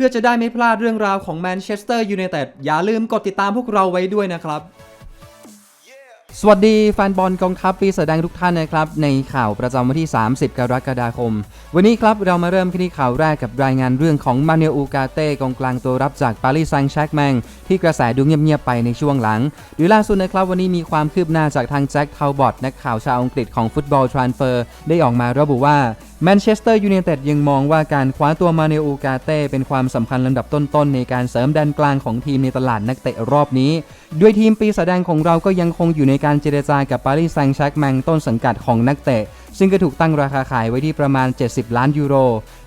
พื่อจะได้ไม่พลาดเรื่องราวของแมนเชสเตอร์ยูไนเต็ดอย่าลืมกดติดตามพวกเราไว้ด้วยนะครับ สวัสดีแฟนบอลกองทัพปีเสือแดงทุกท่านนะครับ ในข่าวประจำวันที่ 30 กรกฎาคม วันนี้ครับเรามาเริ่มกันที่ข่าวแรกกับรายงานเรื่องของมาเนลอูกาเต้กองกลางตัวรับจากปารีสแซงต์แชร์กแมงที่กระแสดูเงียบๆไปในช่วงหลังโดยล่าสุดนะครับวันนี้มีความคืบหน้าจากทางแจ็คทาวบอตนักข่าวชาวอังกฤษของฟุตบอลทรานเฟอร์ได้ออกมาระบุว่า แมนเชสเตอร์ยูไนเต็ดยังมองว่าการคว้าตัวมาเนอูกาเต้เป็นความสำคัญลำดับต้นๆ ในการเสริมแดนกลางของทีมในตลาดนักเตะรอบนี้ ด้วยทีมปีศาจแดงของเราก็ยังคงอยู่ในการเจรจากับปารีสแซงต์แชร์กแมงต้นสังกัดของนักเตะ ซึ่งก็ถูกตั้งราคาขายไว้ที่ประมาณ 70 ล้านยูโร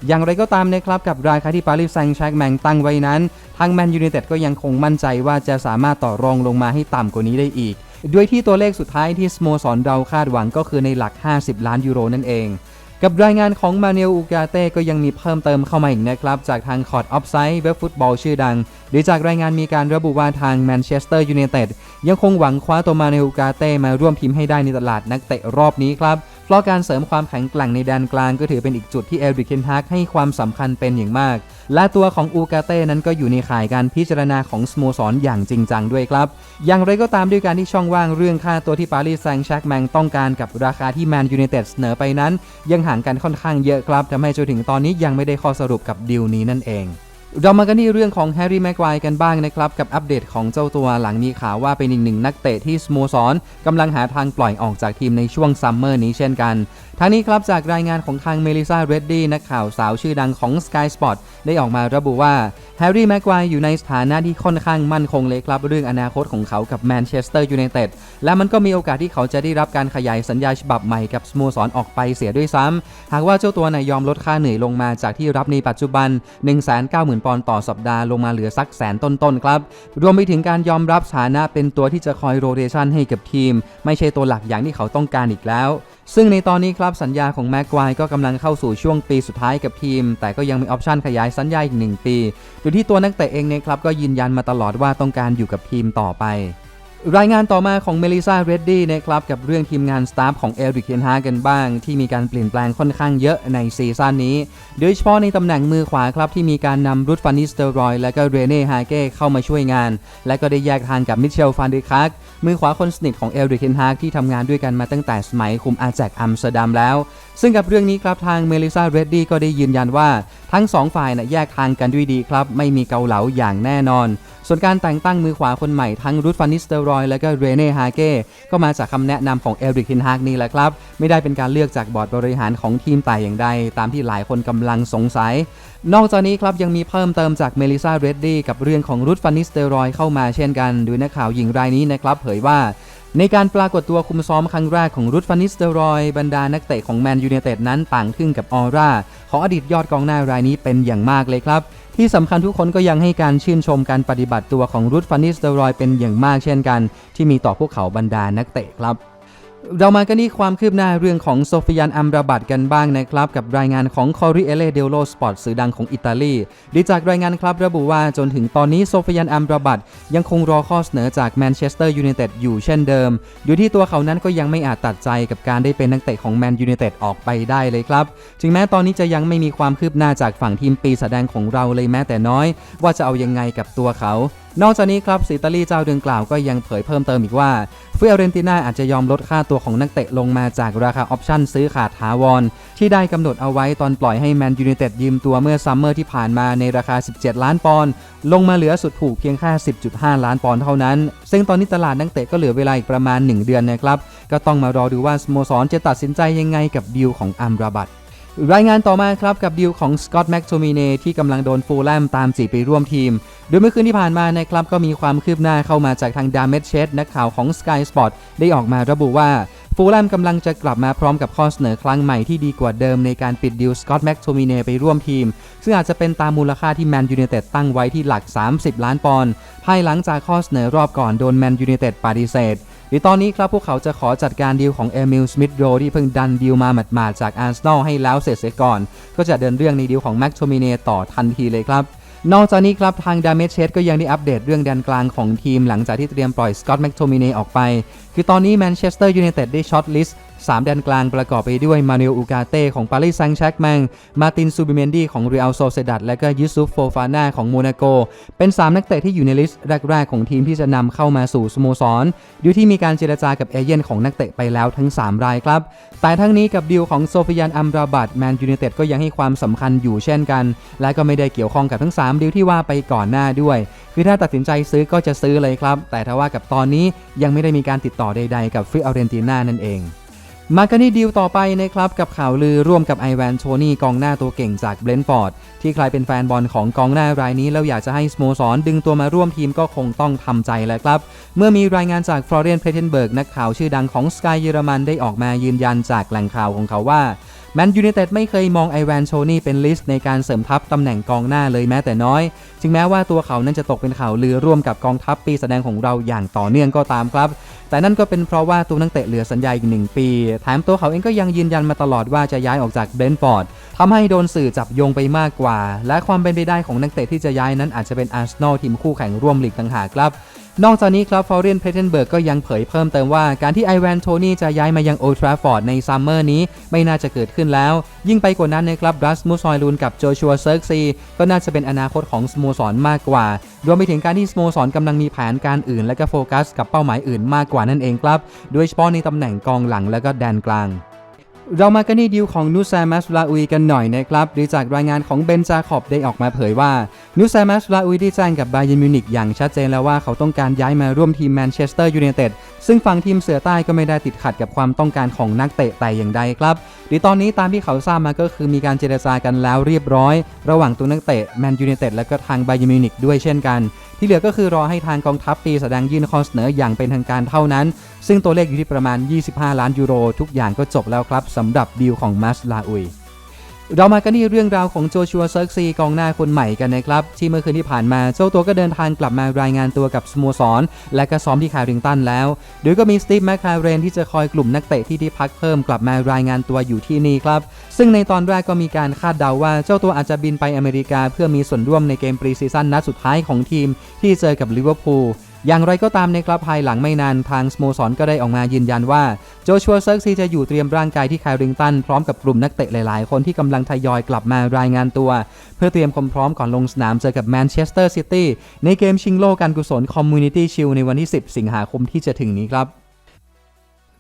อย่างไรก็ตามนะครับกับราคาที่ปารีสแซงต์แชร์กแมงตั้งไว้นั้น ทางแมนยูไนเต็ดก็ยังคงมั่นใจว่าจะสามารถต่อรองลงมาให้ต่ำกว่านี้ได้อีก ด้วยที่ตัวเลขสุดท้ายที่สโมสรเราคาดหวังก็คือในหลัก 50 ล้านยูโรนั่นเอง กับรายงานของมาเนลอูกาเต้ก็ยังมีเพิ่มเติมเข้ามาอีกนะครับ จากทางคอร์ดออฟไซด์เว็บฟุตบอลชื่อดังโดยจากรายงานมีการระบุว่าทางแมนเชสเตอร์ยูไนเต็ดยังคงหวังคว้าตัวมาเนลอูกาเต้มาร่วมทีมให้ได้ในตลาดนักเตะรอบนี้ครับ ราะการเสริมความแข็งแกร่งในแดนกลางก็ถือเป็นอีกจุดที่เอลริกเคนฮากให้ความสำคัญเป็นอย่างมาก และตัวของอูกาเต้นั้นก็อยู่ในข่ายการพิจารณาของสโมสรอย่างจริงจังด้วยครับ อย่างไรก็ตามด้วยการที่ช่องว่างเรื่องค่าตัวที่ปารีสแซงต์แชร์กแมงต้องการกับราคาที่แมนยูไนเต็ดเสนอไปนั้น ยังห่างกันค่อนข้างเยอะครับทำให้จนถึงตอนนี้ยังไม่ได้ข้อสรุปกับดีลนี้นั่นเอง เรามากันที่เรื่องของแฮร์รี่แม็กควกันบ้างนะครับ กับอัปเดตของเจ้าตัวหลังมีข่าวว่าเป็นอีกหนึ่งนักเตะที่สโมสรกำลังหาทางปล่อยออกจากทีมในช่วงซัมเมอร์นี้เช่นกันทั้งนี้ครับจากรายงานของทางเมลิซาเรดดี้นักข่าวสาวชื่อดังของ Sky Sport ได้ออกมาระบุว่าแฮร์รี่แม็กควายอยู่ในสถานะที่ค่อนข้างมั่นคงเลยครับ เรื่องอนาคตของเขากับแมนเชสเตอร์ยูไนเต็ดและมันก็มีโอกาสที่เขาจะได้รับการขยายสัญญาฉบับใหม่กับสโมสรออกไปเสียด้วยซ้ำหากว่าเจ้าตัวนายยอมลดค่าเหนื่อยลงมาจากที่รับในปัจจุบัน 1 9 0 0 0ปอนด์ต่อสัปดาห์ลงมาเหลือสักแสนต้นๆครับ รวมไปถึงการยอมรับฐานะเป็นตัวที่จะคอยโรเตชันให้กับทีม ไม่ใช่ตัวหลักอย่างที่เขาต้องการอีกแล้ว ซึ่งในตอนนี้ครับสัญญาของแม็กควายก็กำลังเข้าสู่ช่วงปีสุดท้ายกับทีม แต่ก็ยังมีออปชันขยายสัญญาอีก 1 ปีโดยที่ตัวนักเตะเองเนี่ยครับก็ยืนยันมาตลอดว่าต้องการอยู่กับทีมต่อไป รายงานต่อมาของเมลิซาเรดดี้นะครับกับเรื่องทีมงานสตาฟของเอริกเคนฮากันบ้าง ที่มีการเปลี่ยนแปลงค่อนข้างเยอะในซีซั่นนี้ โดยเฉพาะในตำแหน่งมือขวาครับ ที่มีการนำรุดฟานิสเตอรอย และก็เรเน่ฮาเก้เข้ามาช่วยงาน และก็ได้แยกทางกับมิเชลฟานเดคักมือขวาคนสนิทของเอริกเคนฮากที่ทำงานด้วยกันมาตั้งแต่สมัยคุมอาแจกอัมสเตอร์ดัมแล้ว ซึ่งกับเรื่องนี้ครับทางเมลิซาเรดดี้ก็ได้ยืนยันว่า ทั้งสองฝ่ายนะแยกทางกันด้วยดีครับไม่มีเกาเหลาอย่างแน่นอน ส่วนการแต่งตั้งมือขวาคนใหม่ทั้งรูดฟานิสเตอรอยและก็เรเน่ฮาเก้ก็มาจากคำแนะนำของเอริกเคนฮากนี่แหละครับ ไม่ได้เป็นการเลือกจากบอร์ดบริหารของทีมแต่อย่างใดตามที่หลายคนกำลังสงสัย นอกจากนี้ครับยังมีเพิ่มเติมจากเมลิซาเรดดี้กับเรื่องของรูดฟานิสเตอรอยเข้ามาเช่นกันโดยนักข่าวหญิงรายนี้นะครับเผยว่า ในการปรากฏตัวคุมซ้อมครั้งแรกของรุดฟานิสเตอรอย บรรดานักเตะของแมนยูเนเต็ดนั้นต่างทึ่งกับออร่าของอดีตยอดกองหน้ารายนี้เป็นอย่างมากเลยครับ ที่สำคัญทุกคนก็ยังให้การชื่นชมการปฏิบัติตัวของรุดฟานิสเตอรอยเป็นอย่างมากเช่นกัน ที่มีต่อพวกเขาบรรดานักเตะครับ เรามากันที่ความคืบหน้าเรื่องของโซฟิยันอัมราบัตกันบ้างนะครับ กับรายงานของคอริเอเลเดโลสปอร์ตสื่อดังของอิตาลีดยจากรายงานครับระบุว่าจนถึงตอนนี้โซฟิยันอัมราบัตยังคงรอข้อเสนอจากแมนเชสเตอร์ยูไนเต็ดอยู่เช่นเดิม อยู่ที่ตัวเขานั้นก็ยังไม่อาจตัดใจกับการได้เป็นนักเตะของแมนยูไนเต็ดออกไปได้เลยครับถึงแม้ตอนนี้จะยังไม่มีความคืบหน้าจากฝั่งทีมปีแสดงของเราเลยแม้แต่น้อย ว่าจะเอายังไงกับตัวเขานอกจากนี้ครับซิตาลีเจ้าดังกล่าวก็ยังเผยเพิ่มเติมอีกว่าฟิอเรนติน่าอาจจะยอมลดค่าตัวของนักเตะลงมาจากราคาออปชั่นซื้อขาดถาวร ที่ได้กำหนดเอาไว้ตอนปล่อยให้แมนยูไนเต็ดยืมตัวเมื่อซัมเมอร์ที่ผ่านมาในราคา 17 ล้านปอนด์ลงมาเหลือสุดถูกเพียงแค่10.5 ล้านปอนด์เท่านั้น ซึ่งตอนนี้ตลาดนักเตะก็เหลือเวลาอีกประมาณ 1 เดือนนะครับก็ต้องมารอดูว่าสโมสรจะตัดสินใจยังไงกับดีลของอัมราบัต รายงานต่อมาครับกับดีลของสกอตแม็กโทมิเนที่กำลังโดนฟูลแลมตามจีไปร่วมทีม โดยเมื่อคืนที่ผ่านมานะครับก็มีความคืบหน้าเข้ามาจากทางดามเม c เชนักข่าวของ Sky Sport ได้ออกมาระบุว่าฟูลแลมกำลังจะกลับมาพร้อมกับข้อเสนอครั้งใหม่ที่ดีกว่าเดิมในการปิดดีลสกอตแม็กโทมิเนไปร่วมทีม ซึ่งอาจจะเป็นตามมูลค่าที่แมนยูไนเต็ดตั้งไว้ที่หลัก 30 ล้านปอนด์ภายหลังจากข้อเสนอรอบก่อนโดนแมนยูไนเต็ดปฏิเสธ หรือตอนนี้ครับพวกเขาจะขอจัดการดีลของเอมิลสมิธโรที่เพิ่งดันดีลมาหมาดๆจากอาร์เซนอลให้แล้วเสร็จเสียก่อน ก็จะเดินเรื่องในดีลของแม็กโทมิเนต่อทันทีเลยครับนอกจากนี้ครับ ทางดามเมชเชสก็ยังได้อัปเดตเรื่องแดนกลางของทีมหลังจากที่เตรียมปล่อยสกอตแม็กโทมิเนออกไป คือตอนนี้แมนเชสเตอร์ยูไนเต็ดได้ช็อตลิสต์ 3แดนกลางประกอบไปด้วยมาเนลอูกาเต้ของปารีสแซงต์แชร์กแมง มาตินซูบิเมนดีของเรอัลโซเซดัดและก็ยูซุฟโฟฟาน่าของโมนาโก เป็น 3 นักเตะที่อยู่ในลิสต์แรก ๆ ของทีมที่จะนำเข้ามาสู่สโมสรดูที่มีการเจรจากับเอเย่นของนักเตะไปแล้วทั้ง 3 รายครับ แต่ทั้งนี้กับดีลของโซฟิยันอัมราบัตแมนยูไนเต็ดก็ยังให้ความสำคัญอยู่เช่นกัน และก็ไม่ได้เกี่ยวข้องกับทั้ง 3 ดีลที่ว่าไปก่อนหน้าด้วย คือถ้าตัดสินใจซื้อก็จะซื้อเลยครับ แต่ถ้าว่ากับตอนนี้ยังไม่ได้มีการติดต่อใด ๆ กับฟิออเรนติน่านั่นเอง มากันที่ดีลต่อไปนะครับกับข่าวลือร่วมกับไอแวนโชนี่กองหน้าตัวเก่งจากเบรนฟอร์ดที่ใครเป็นแฟนบอลของกองหน้ารายนี้ แล้วอยากจะให้สโมสรดึงตัวมาร่วมทีมก็คงต้องทำใจแล้วครับ เมื่อมีรายงานจากฟลอเรียนเพลเทนเบิร์กนักข่าวชื่อดังของสกายเยอรมันได้ออกมายืนยันจากแหล่งข่าวของเขาว่า แมนยูไนเต็ดไม่เคยมองไอแวนโชนี่เป็นลิสต์ในการเสริมทัพตำแหน่งกองหน้าเลยแม้แต่น้อย ถึงแม้ว่าตัวเขานั้นจะตกเป็นข่าวลือร่วมกับกองทัพปีแสดงของเราอย่างต่อเนื่องก็ตามครับ แต่นั่นก็เป็นเพราะว่าตัวนักเตะเหลือสัญญาอีกหนึ่งปีแถมตัวเขาเองก็ยังยืนยันมาตลอดว่าจะย้ายออกจากเบรนฟอร์ดทำให้โดนสื่อจับโยงไปมากกว่า และความเป็นไปได้ของนักเตะที่จะย้ายนั้นอาจจะเป็นอาร์เซนอลทีมคู่แข่งร่วมลีกต่างหากครับ นอกจากนี้ครับฟอร์เรนเพเทนเบิร์กก็ยังเผยเพิ่มเติมว่าการที่ไอแวนโทนี่จะย้ายมายังโอทราฟอร์ดในซัมเมอร์นี้ไม่น่าจะเกิดขึ้นแล้ว ยิ่งไปกว่านั้นนะครับรัสมูซอยลูนกับโจชัวเซิร์กซีก็น่าจะเป็นอนาคตของสโมสรมากกว่า รวมไปถึงการที่สโมสรกำลังมีแผนการอื่น และก็โฟกัส กับเป้าหมายอื่นมากกว่านั่นเองครับ โดยเฉพาะในตำแหน่งกองหลังและก็แดนกลาง เรามากันที่ดีลของนูซามัสลาอุยกันหน่อยนะครับโดยจากรายงานของเบนจาคอบได้ออกมาเผยว่านูซามัสลาอุยได้แจ้งกับบาเยนมิวนิกอย่างชัดเจนแล้วว่าเขาต้องการย้ายมาร่วมทีมแมนเชสเตอร์ยูไนเต็ดซึ่งฝั่งทีมเสือใต้ก็ไม่ได้ติดขัดกับความต้องการของนักเตะแต่อย่างใดครับหรือตอนนี้ตามที่เขาทราบมาก็คือมีการเจรจากันแล้วเรียบร้อย ระหว่างตัวนักเตะแมนยูไนเต็ดและก็ทางบาเยนมิวนิกด้วยเช่นกัน ที่เหลือก็คือรอให้ทางกองทัพปีแสดงยื่นข้อเสนออย่างเป็นทางการเท่านั้น ซึ่งตัวเลขอยู่ที่ประมาณ 25 ล้านยูโร ทุกอย่างก็จบแล้วครับสำหรับดีลของมัสลาอุยเรามากันที่เรื่องราวของโจชัวเซิร์กซีกองหน้าคนใหม่กันนะครับ ที่เมื่อคืนที่ผ่านมาเจ้าตัวก็เดินทางกลับมารายงานตัวกับสโมสร และก็ซ้อมที่คาริงตันแล้ว โดยก็มีสตีฟแมคคาเรนที่จะคอยกลุ่มนักเตะที่ที่พักเพิ่มกลับมารายงานตัวอยู่ที่นี่ครับ ซึ่งในตอนแรกก็มีการคาดเดาว่าเจ้าตัวอาจจะบินไปอเมริกา เพื่อมีส่วนร่วมในเกมปรีซีซั่นนัดสุดท้ายของทีมที่เจอกับลิเวอร์พูล อย่างไรก็ตามนะครับภายหลังไม่นานทางสโมสรก็ได้ออกมายืนยันว่าโจชัวเซิร์กซีจะอยู่เตรียมร่างกายที่แคริงตัน พร้อมกับกลุ่มนักเตะหลายๆ คนที่กำลังทยอยกลับมารายงานตัว เพื่อเตรียมความพร้อมก่อนลงสนามเจอกับแมนเชสเตอร์ซิตี้ในเกมชิงโลกการกุศลคอมมูนิตี้ชิลในวันที่ 10 สิงหาคมที่จะถึงนี้ครับ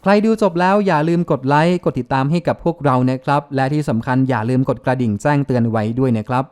ใครดูจบแล้วอย่าลืมกดไลค์ กดติดตามให้กับพวกเรานะครับ และที่สำคัญอย่าลืมกดกระดิ่งแจ้งเตือนไว้ด้วยนะครับ